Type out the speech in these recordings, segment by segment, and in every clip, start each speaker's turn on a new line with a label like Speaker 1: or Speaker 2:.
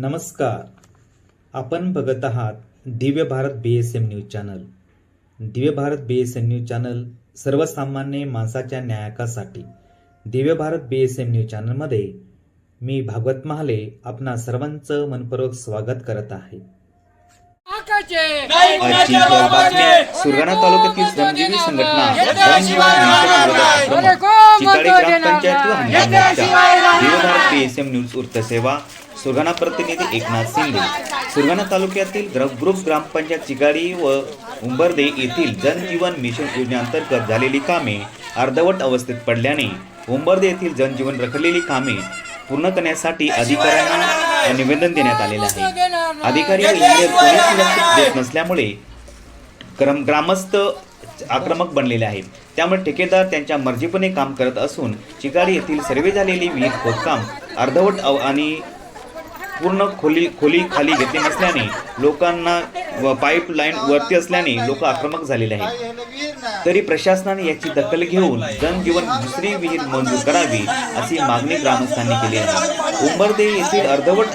Speaker 1: नमस्कार. आपण बघत आहात Divya Bharat B S M news channel. Divya Bharat B S M news channel सर्वसामान्य माणसाच्या न्यायकासाठी Divya Bharat B S M news चॅनलमध्ये मी भागवत महाले आपणा सर्वांचं मनपूर्वक स्वागत करत आहे. सुरगाणा तालुक्यातील श्रमजीवी संघटना न्यूज वृत्तसेवा सुरगाणा प्रतिनिधी एकनाथ शिंदे. सुरगाणा तालुक्यातील ग्रुप ग्रामपंचायत चिगाडी व उंबर्दे येथील जनजीवन मिशन योजनेअंतर्गत झालेली कामे अर्धवट अवस्थेत पडल्याने उंबर्दे येथील जनजीवन रखडलेली कामे पूर्ण करण्यासाठी अधिकाऱ्यांना निवेदन देण्यात आलेले आहे. अधिकारी व इंजिनियर कोणीच लक्ष देत नसल्यामुळे क्रम ग्रामस्थ आक्रमक बनलेले आहेत. त्यामुळे ठेकेदार त्यांच्या मर्जीपणे काम करत असून चिकाडी येथील सर्वे झालेली विहीर खोदकाम अर्धवट अव आणि पूर्ण खोली खोली खाली घेतली नसल्याने लोकांना व पाईपलाईन वरती असल्याने लोक आक्रमक झालेले आहेत. तरी प्रशासनाने याची दखल घेऊन जनजीवन दुसरी विहीर मंजूर करावी अशी मागणी ग्रामस्थांनी केली आहे. उंबरदे येथील अर्धवट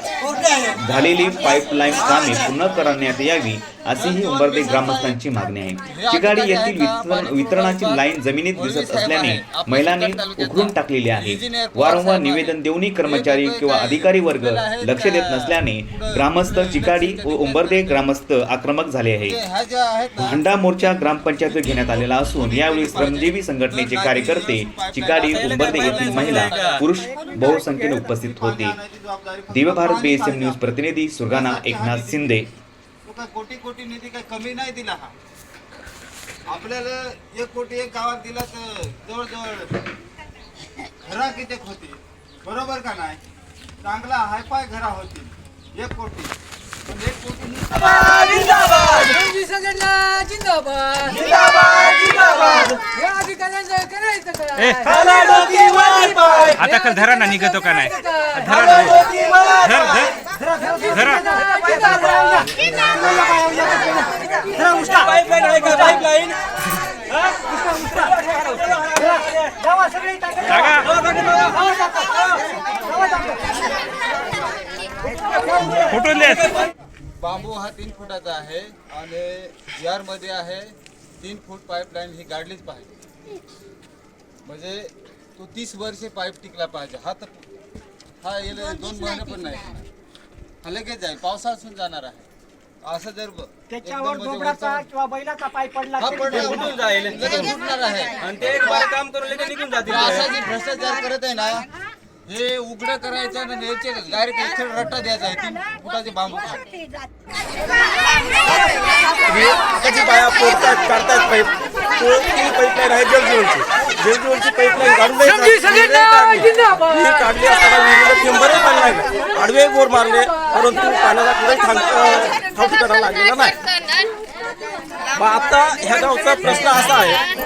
Speaker 1: झालेली पाईपलाईन कामे पुन्हा करण्यात यावी अशीही उंबरदे ग्रामस्थांची मागणी आहे. चिगाडी येथील वितरण वितरणाची लाईन जमिनीत दिसत असल्याने महिलांनी उघडून टाकलेली आहे. वारंवार निवेदन देऊनही कर्मचारी किंवा अधिकारी वर्ग लक्ष देत नसल्याने ग्रामस्थ चिकाडी व उंबरदे ग्रामस्थ आक्रमक झाले आहे भांडा मोर्चा ग्रामपंचायत घेण्यात आलेला असून यावेळी श्रमजीवी संघटनेचे कार्यकर्ते चिकाडी उंबरदे येथील महिला पुरुष बहुसंख्येने उपस्थित होते. दिव्य भारत बीएसएम न्यूज प्रतिनिधी सुरगाणा एकनाथ शिंदे
Speaker 2: तो काय कोटी कोटी निधी काय कमी नाही दिला हा. आपल्याला एक कोटी एक गावात दिला तर जवळजवळ घरा किती होती बरोबर का नाही? चांगला हायफाय घरा होती. एक कोटी. पण एक कोटी
Speaker 3: आता काल धरा ना निघतो का नाही. धर
Speaker 2: बांबू हा तीन फुटाचा आहे आणि जारमध्ये आहे तीन फूट पाईपलाईन ही गाडलीच पाहिजे. म्हणजे तो तीस वर्षे पाईप टिकला पाहिजे. हा तर हा याला दोन महिने पण नाही हा लगेच जाईल. पावसाळ्यातून जाणार आहे. असं जर
Speaker 4: त्याच्यावर
Speaker 2: म्हणजे
Speaker 4: डोबराचा
Speaker 2: वरचं-
Speaker 4: किंवा बैलाचा पाय पडला
Speaker 2: हा
Speaker 4: तरी
Speaker 2: पडला
Speaker 4: ते
Speaker 2: उडून जाईल. लगेच उडणार आहे.
Speaker 3: आणि ते काम करून लगेच निघून जातील.
Speaker 2: असा जे भ्रष्टाचार करत आहे ना. हे उघडं करायचं आणि याचे डायरेक्ट इथे रट्टा द्यायचा आहे. तीन फुटाचे बांबू
Speaker 5: त्याची बाया पोरतात काढतात पाईप? तो पाईपलाईन आहे? जलजीवनची. जलजीवनची पाईपलाईन काढून काढली. असताना विहिरीला थेंबरही पाणी नाही आडवे बोर मारले परंतु पाण्याला कुठे थांब ठाव ठिकाणा लागलेला नाही? मग आता ह्या गावचा प्रश्न असा आहे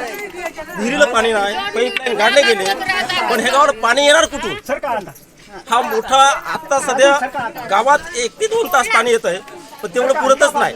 Speaker 5: विहिरीला पाणी नाही पाईपलाईन काढले गेले पण हे गावाला पाणी येणार कुठून? हा मोठा आता सध्या गावात एक ते दोन तास पाणी येत आहे पण तेवढं पुरतच नाही.